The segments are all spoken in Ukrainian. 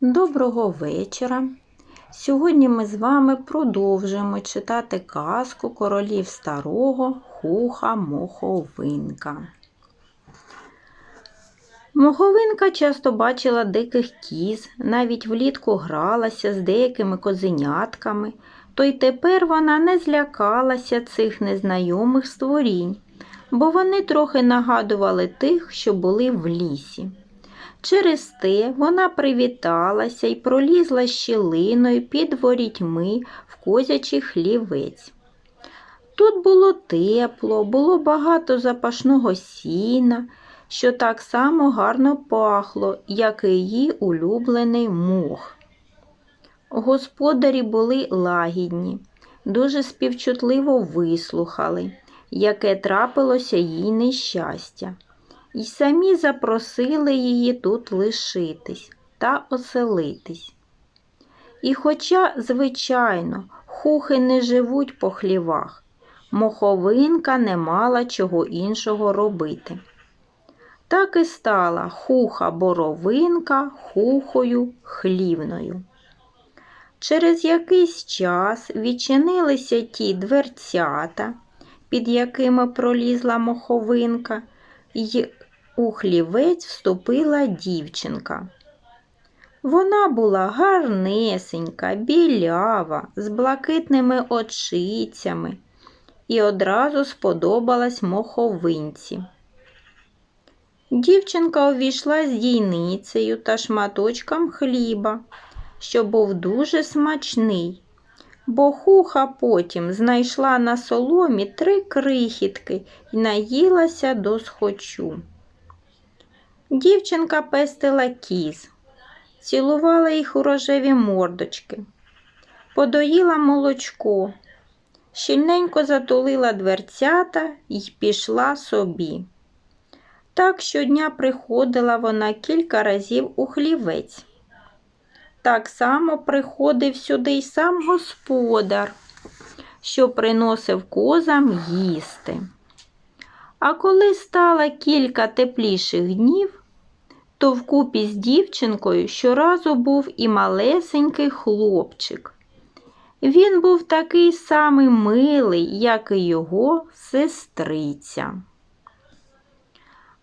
Доброго вечора. Сьогодні ми з вами продовжуємо читати казку королів старого Хуха Моховинка. Моховинка часто бачила диких кіз, навіть влітку гралася з деякими козенятками, то й тепер вона не злякалася цих незнайомих створінь, бо вони трохи нагадували тих, що були в лісі. Через те вона привіталася і пролізла щілиною під ворітьми в козячий хлівець. Тут було тепло, було багато запашного сіна, що так само гарно пахло, як і її улюблений мох. Господарі були лагідні, дуже співчутливо вислухали, яке трапилося їй нещастя і самі запросили її тут лишитись та оселитись. І хоча, звичайно, хухи не живуть по хлівах, моховинка не мала чого іншого робити. Так і стала хуха боровинка хухою хлівною. Через якийсь час відчинилися ті дверцята, під якими пролізла моховинка, й у хлівець вступила дівчинка. Вона була гарнесенька, білява, з блакитними очицями і одразу сподобалась моховинці. Дівчинка увійшла з дійницею та шматочком хліба, що був дуже смачний, бо хуха потім знайшла на соломі три крихітки і наїлася до схочу. Дівчинка пестила кіз, цілувала їх у рожеві мордочки, подоїла молочко, щільненько затулила дверцята і пішла собі. Так щодня приходила вона кілька разів у хлівець. Так само приходив сюди й сам господар, що приносив козам їсти. А коли стало кілька тепліших днів, то вкупі з дівчинкою щоразу був і малесенький хлопчик. Він був такий самий милий, як і його сестриця.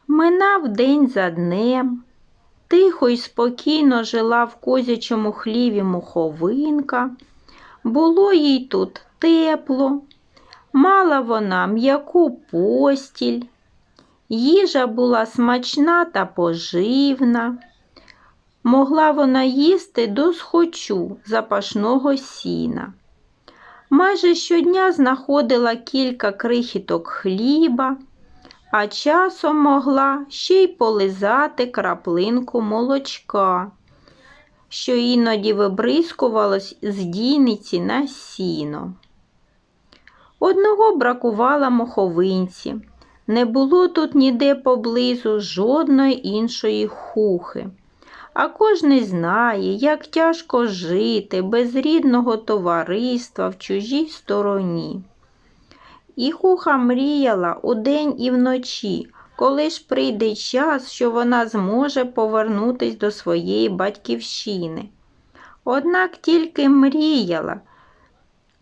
Минав день за днем, тихо й спокійно жила в козячому хліві муховинка. Було їй тут тепло, мала вона м'яку постіль, їжа була смачна та поживна. Могла вона їсти до схочу запашного сіна. Майже щодня знаходила кілька крихіток хліба, а часом могла ще й полизати краплинку молочка, що іноді вибризкувалось з дійниці на сіно. Одного бракувало моховинці. Не було тут ніде поблизу жодної іншої хухи. А кожний знає, як тяжко жити без рідного товариства в чужій стороні. І хуха мріяла удень і вночі, коли ж прийде час, що вона зможе повернутись до своєї батьківщини. Однак тільки мріяла,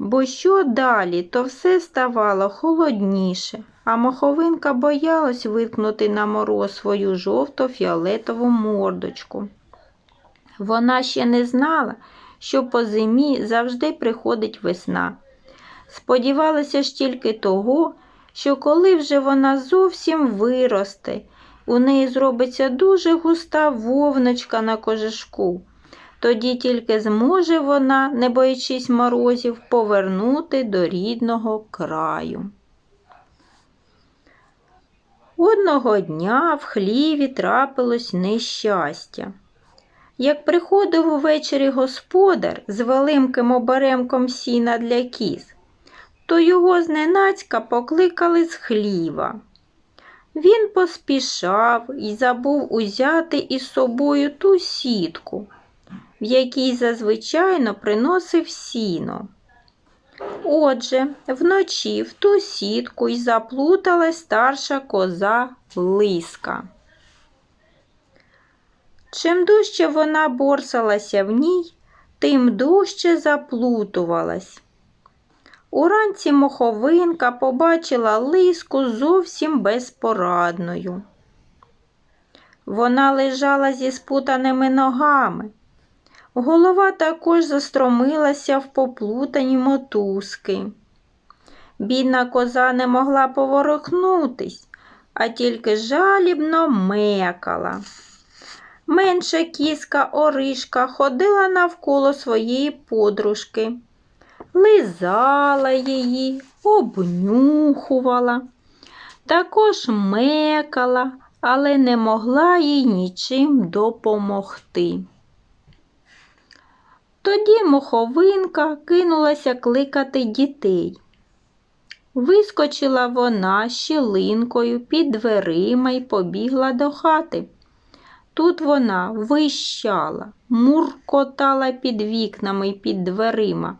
бо що далі, то все ставало холодніше, а моховинка боялась виткнути на мороз свою жовто-фіолетову мордочку. Вона ще не знала, що по зимі завжди приходить весна. Сподівалася ж тільки того, що коли вже вона зовсім виросте, у неї зробиться дуже густа вовночка на кожешку. Тоді тільки зможе вона, не боячись морозів, повернути до рідного краю. Одного дня в хліві трапилось нещастя. Як приходив увечері господар з великим оберемком сіна для кіз, то його зненацька покликали з хліва. Він поспішав і забув узяти із собою ту сітку, в якій зазвичайно приносив сіно. Отже, вночі в ту сітку й заплуталась старша коза лиска. Чим дужче вона борсалася в ній, тим дужче заплутувалась. Уранці моховинка побачила лиску зовсім безпорадною. Вона лежала зі спутаними ногами. Голова також застромилася в поплутані мотузки. Бідна коза не могла поворухнутись, а тільки жалібно мекала. Менша кіска Оришка ходила навколо своєї подружки, лизала її, обнюхувала, також мекала, але не могла їй нічим допомогти. Тоді моховинка кинулася кликати дітей. Вискочила вона щілинкою під дверима й побігла до хати. Тут вона вищала, муркотала під вікнами й під дверима,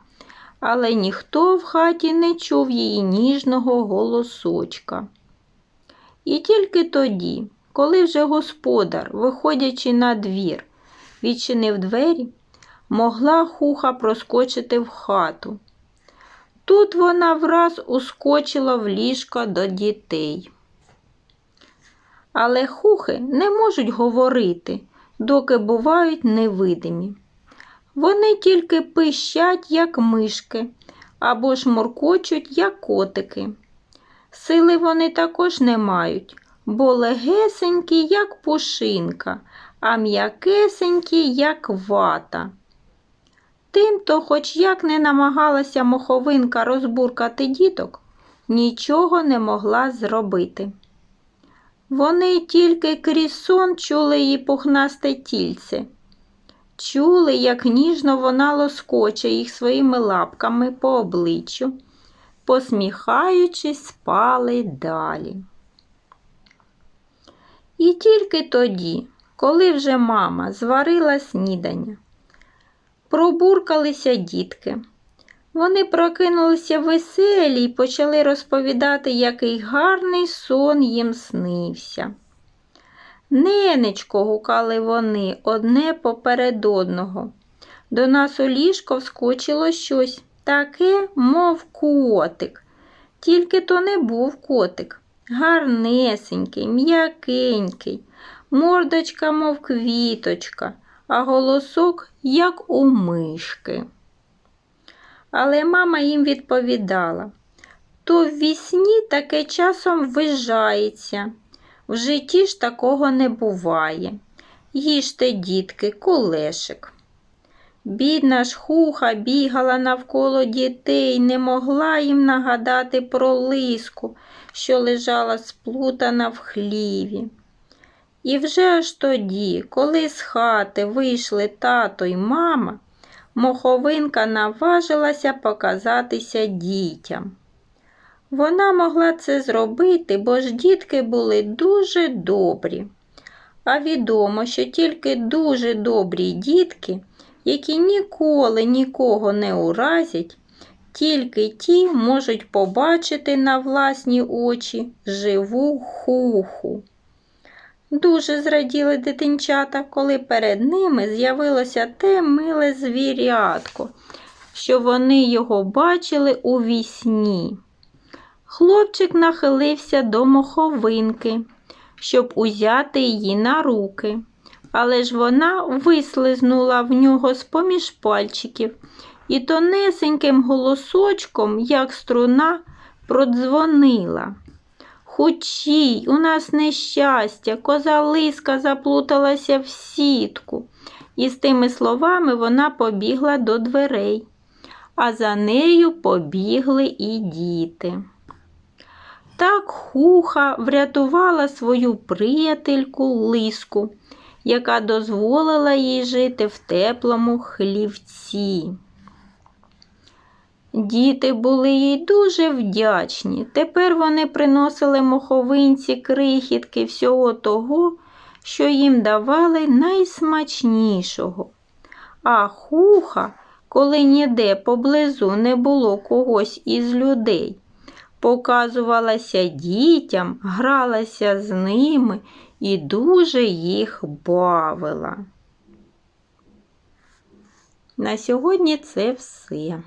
але ніхто в хаті не чув її ніжного голосочка. І тільки тоді, коли вже господар, виходячи на двір, відчинив двері, могла хуха проскочити в хату. Тут вона враз ускочила в ліжко до дітей. Але хухи не можуть говорити, доки бувають невидимі. Вони тільки пищать, як мишки, або ж моркочуть, як котики. Сили вони також не мають, бо легесенькі, як пушинка, а м'якесенькі, як вата. Тимто, хоч як не намагалася моховинка розбуркати діток, нічого не могла зробити. Вони тільки крізь сон чули її пухнасте тільце, чули, як ніжно вона лоскоче їх своїми лапками по обличчю, посміхаючись, спали далі. І тільки тоді, коли вже мама зварила снідання, пробуркалися дітки. Вони прокинулися веселі й почали розповідати, який гарний сон їм снився. Ненечко, гукали вони одне поперед одного. До нас у ліжко вскочило щось таке, мов котик. Тільки то не був котик. Гарнесенький, м'якенький, мордочка, мов квіточка, а голосок, як у мишки. Але мама їм відповідала то в вісні таке часом вижається. В житті ж такого не буває. Їжте, дітки, кулешик. Бідна ж хуха бігала навколо дітей, не могла їм нагадати про лиску, що лежала сплутана в хліві. І вже аж тоді, коли з хати вийшли тато й мама, моховинка наважилася показатися дітям. Вона могла це зробити, бо ж дітки були дуже добрі. А відомо, що тільки дуже добрі дітки, які ніколи нікого не уразять, тільки ті можуть побачити на власні очі живу хуху. Дуже зраділи дитинчата, коли перед ними з'явилося те миле звірятко, що вони його бачили у вісні. Хлопчик нахилився до моховинки, щоб узяти її на руки, але ж вона вислизнула в нього з поміж пальчиків і тонесеньким голосочком, як струна, продзвонила. Хучій, у нас нещастя, коза лиска заплуталася в сітку. І з тими словами вона побігла до дверей, а за нею побігли і діти. Так хуха врятувала свою приятельку лиску, яка дозволила їй жити в теплому хлівці. Діти були їй дуже вдячні. Тепер вони приносили моховинці крихітки всього того, що їм давали найсмачнішого. А хуха, коли ніде поблизу не було когось із людей, показувалася дітям, гралася з ними і дуже їх бавила. На сьогодні це все.